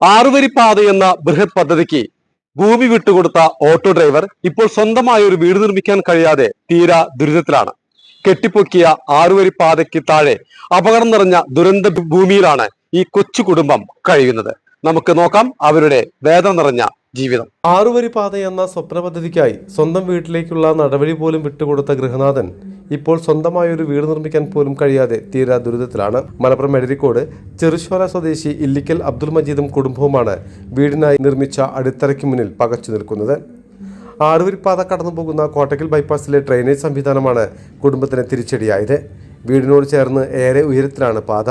ആറുവരിപ്പാത എന്ന ബൃഹത് പദ്ധതിക്ക് ഭൂമി വിട്ടുകൊടുത്ത ഓട്ടോ ഡ്രൈവർ ഇപ്പോൾ സ്വന്തമായി ഒരു വീട് നിർമ്മിക്കാൻ കഴിയാതെ തീരാ ദുരിതത്തിലാണ്. കെട്ടിപ്പൊക്കിയ ആറുവരിപ്പാതയ്ക്ക് താഴെ അപകടം നിറഞ്ഞ ദുരന്ത ഭൂമിയിലാണ് ഈ കൊച്ചു കുടുംബം കഴിയുന്നത്. നമുക്ക് നോക്കാം അവരുടെ വേദന നിറഞ്ഞ ജീവിതം. ആറുവരി പാത എന്ന സ്വപ്ന പദ്ധതിക്കായി സ്വന്തം വീട്ടിലേക്കുള്ള നടപടി പോലും വിട്ടുകൊടുത്ത ഗൃഹനാഥൻ ഇപ്പോൾ സ്വന്തമായ ഒരു വീട് നിർമ്മിക്കാൻ പോലും കഴിയാതെ തീരാ ദുരിതത്തിലാണ്. മലപ്പുറം എടരിക്കോട് ചെറുശോല സ്വദേശി ഇല്ലിക്കൽ അബ്ദുൾ മജീദും കുടുംബവുമാണ് വീടിനായി നിർമ്മിച്ച അടിത്തറയ്ക്ക് മുന്നിൽ പകച്ചു നിൽക്കുന്നത്. ആറുവരിപ്പാത കടന്നു പോകുന്ന കോട്ടക്കൽ ബൈപ്പാസിലെ ഡ്രെയിനേജ് സംവിധാനമാണ് കുടുംബത്തിന് തിരിച്ചടിയായത്. വീടിനോട് ചേർന്ന് ഏറെ ഉയരത്തിലാണ് പാത.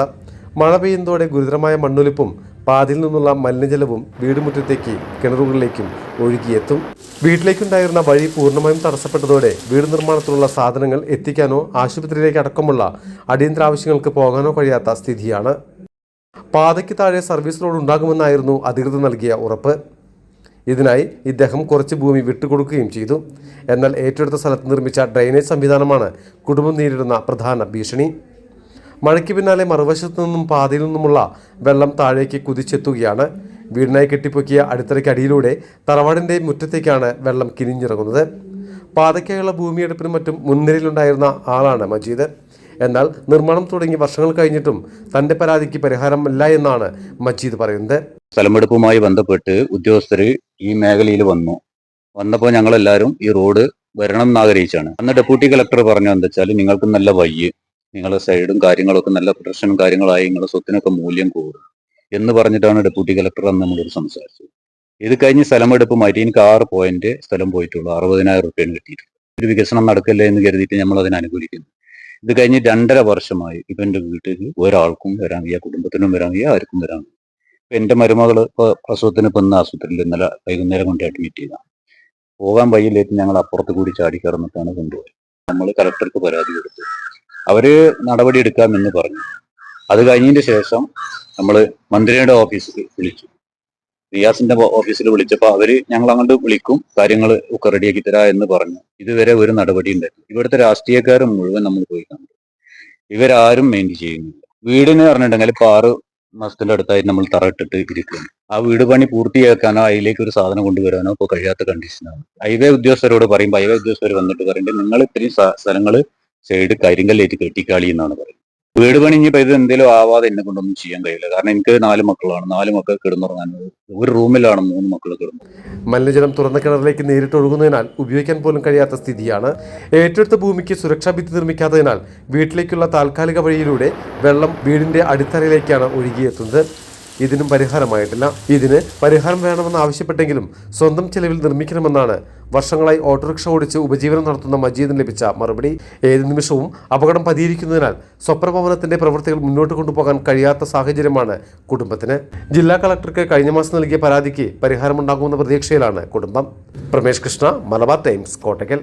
മഴ പെയ്യുന്നതോടെ ഗുരുതരമായ മണ്ണൊലിപ്പും പാതയിൽ നിന്നുള്ള മലിനജലവും വീടുമുറ്റത്തേക്ക് കിണറുകളിലേക്കും ഒഴുകിയെത്തും. വീട്ടിലേക്കുണ്ടായിരുന്ന വഴി പൂർണമായും തടസ്സപ്പെട്ടതോടെ വീട് നിർമ്മാണത്തിലുള്ള സാധനങ്ങൾ എത്തിക്കാനോ ആശുപത്രിയിലേക്ക് അടക്കമുള്ള അടിയന്തര ആവശ്യങ്ങൾക്ക് പോകാനോ കഴിയാത്ത സ്ഥിതിയാണ്. പാതയ്ക്ക് താഴെ സർവീസ് റോഡ് ഉണ്ടാകുമെന്നായിരുന്നു അധികൃതർ നൽകിയ ഉറപ്പ്. ഇതിനായി ഇദ്ദേഹം കുറച്ച് ഭൂമി വിട്ടുകൊടുക്കുകയും ചെയ്തു. എന്നാൽ ഏറ്റെടുത്ത സ്ഥലത്ത് നിർമ്മിച്ച ഡ്രെയിനേജ് സംവിധാനമാണ് കുടുംബം നേരിടുന്ന പ്രധാന ഭീഷണി. മഴയ്ക്ക് പിന്നാലെ മറുവശത്തു നിന്നും പാതയിൽ നിന്നുമുള്ള വെള്ളം താഴേക്ക് കുതിച്ചെത്തുകയാണ്. വീടിനായി കെട്ടിപ്പൊക്കിയ അടിത്തറയ്ക്കടിയിലൂടെ തറവാടിന്റെ മുറ്റത്തേക്കാണ് വെള്ളം കിനിഞ്ഞിറങ്ങുന്നത്. പാതയ്ക്കായുള്ള ഭൂമിയെടുപ്പിനും മറ്റും മുൻനിരയിലുണ്ടായിരുന്ന ആളാണ് മജീദ്. എന്നാൽ നിർമ്മാണം തുടങ്ങി വർഷങ്ങൾ കഴിഞ്ഞിട്ടും തന്റെ പരാതിക്ക് പരിഹാരമില്ല എന്നാണ് മജീദ് പറയുന്നത്. സ്ഥലമെടുപ്പുമായി ബന്ധപ്പെട്ട് ഉദ്യോഗസ്ഥർ ഈ മേഖലയിൽ വന്നു. വന്നപ്പോൾ ഞങ്ങളെല്ലാവരും ഈ റോഡ് വരണം എന്ന് ആഗ്രഹിച്ചാണ്. അന്ന് ഡെപ്യൂട്ടി കളക്ടർ പറഞ്ഞു എന്താ വെച്ചാൽ നിങ്ങൾക്ക് നല്ല വയ്യ്. നിങ്ങളുടെ സൈഡും കാര്യങ്ങളൊക്കെ നല്ല പ്രൊട്ടക്ഷനും കാര്യങ്ങളായി നിങ്ങളുടെ സ്വത്തിനൊക്കെ മൂല്യം കൂടും എന്ന് പറഞ്ഞിട്ടാണ് ഡെപ്യൂട്ടി കളക്ടർ അന്ന് നമ്മളോട് സംസാരിച്ചത്. ഇത് കഴിഞ്ഞ് സ്ഥലമെടുപ്പുമായിട്ട് എനിക്ക് ആറ് പോയിന്റ് സ്ഥലം പോയിട്ടുള്ളൂ. അറുപതിനായിരം റുപ്യാണ് കിട്ടിയിട്ടുള്ളത്. ഒരു വികസനം നടക്കില്ല എന്ന് കരുതിയിട്ട് നമ്മൾ അതിനെ അനുകൂലിക്കുന്നു. ഇത് കഴിഞ്ഞ് രണ്ടര വർഷമായി ഇപ്പൊ എന്റെ വീട്ടിൽ ഒരാൾക്കും വരാൻ വയ്യ കുടുംബത്തിനും വരാൻ വയ്യ ആർക്കും വരാൻ വയ്യ ഇപ്പൊ എന്റെ മരുമകൾ ഇപ്പോൾ പ്രസവത്തിന് ഇപ്പൊ ഇന്ന് ആശുപത്രിയിൽ ഇന്നലെ വൈകുന്നേരം കൊണ്ട് അഡ്മിറ്റ് ചെയ്താണ് പോകാൻ വയ്യില്ലേറ്റ് ഞങ്ങൾ അപ്പുറത്ത് കൂടി ചാടി കയറുന്നിട്ടാണ് കൊണ്ടുപോയത്. നമ്മൾ കളക്ടർക്ക് പരാതി കൊടുത്തു. അവർ നടപടി എടുക്കാമെന്ന് പറഞ്ഞു. അത് കഴിഞ്ഞതിന് ശേഷം നമ്മൾ മന്ത്രിയുടെ ഓഫീസിൽ വിളിച്ചു. റിയാസിന്റെ ഓഫീസിൽ വിളിച്ചപ്പോൾ അവർ ഞങ്ങൾ അങ്ങോട്ട് വിളിക്കും കാര്യങ്ങൾ ഒക്കെ റെഡിയാക്കി തരാ എന്ന് പറഞ്ഞു. ഇതുവരെ ഒരു നടപടി ഉണ്ടായിരുന്നു ഇവിടുത്തെ രാഷ്ട്രീയക്കാർ മുഴുവൻ നമ്മൾ പോയി കണ്ടു. ഇവരാരും മെയിൻ ചെയ്യുന്നില്ല. വീടിന് പറഞ്ഞിട്ടുണ്ടെങ്കിൽ ഇപ്പൊ ആറ് മാസത്തിന്റെ അടുത്തായി നമ്മൾ തറയിട്ടിട്ട് ഇരിക്കുന്നു ആ വീട് പണി പൂർത്തിയാക്കാനോ അതിലേക്ക് ഒരു സാധനം കൊണ്ടുവരാനോ ഇപ്പോൾ കഴിയാത്ത കണ്ടീഷനാണ് ഹൈവേ ഉദ്യോഗസ്ഥരോട് പറയുമ്പോൾ ഹൈവേ ഉദ്യോഗസ്ഥർ വന്നിട്ട് പറയുന്നുണ്ട് നിങ്ങൾ ഇത്രയും സ്ഥലങ്ങൾ സൈഡ് കരിങ്കല്ലേറ്റ് കെട്ടിക്കാളി എന്നാണ് പറയുന്നത്. വീട് പണി ഇനിയിപ്പോ ഇത് എന്തെങ്കിലും ആവാതെ എന്നെ കൊണ്ടൊന്നും ചെയ്യാൻ കഴിയില്ല. കാരണം എനിക്ക് നാല് മക്കളാണ്. നാല് മക്കൾ കിടന്നുറങ്ങാൻ ഒരു റൂമിലാണ് മൂന്ന് മക്കൾ കിടന്നു മലിനജലം തുറന്ന കിണറിലേക്ക് നേരിട്ട് ഒഴുകുന്നതിനാൽ ഉപയോഗിക്കാൻ പോലും കഴിയാത്ത സ്ഥിതിയാണ്. ഏറ്റെടുത്ത ഭൂമിക്ക് സുരക്ഷാ ഭിത്തി നിർമ്മിക്കാത്തതിനാൽ വീട്ടിലേക്കുള്ള താൽക്കാലിക വഴിയിലൂടെ വെള്ളം വീടിന്റെ അടിത്തറയിലേക്കാണ് ഒഴുകിയെത്തുന്നത്. ഇതിനും പരിഹാരമായിട്ടില്ല. ഇതിന് പരിഹാരം വേണമെന്ന് ആവശ്യപ്പെട്ടെങ്കിലും സ്വന്തം ചെലവിൽ നിർമ്മിക്കണമെന്നാണ് വർഷങ്ങളായി ഓട്ടോറിക്ഷ ഓടിച്ച് ഉപജീവനം നടത്തുന്ന മജീദിന് ലഭിച്ച മറുപടി ഏത് നിമിഷവും അപകടം പതിയിരിക്കുന്നതിനാൽ സ്വപ്നഭവനത്തിന്റെ പ്രവൃത്തികൾ മുന്നോട്ട് കൊണ്ടുപോകാൻ കഴിയാത്ത സാഹചര്യമാണ് കുടുംബത്തിന്. ജില്ലാ കളക്ടർക്ക് കഴിഞ്ഞ മാസം നൽകിയ പരാതിക്ക് പരിഹാരമുണ്ടാകുമെന്ന പ്രതീക്ഷയിലാണ് കുടുംബം. പ്രമേഷ് കൃഷ്ണ മലബാർ ടൈംസ് കോട്ടയ്ക്കൽ.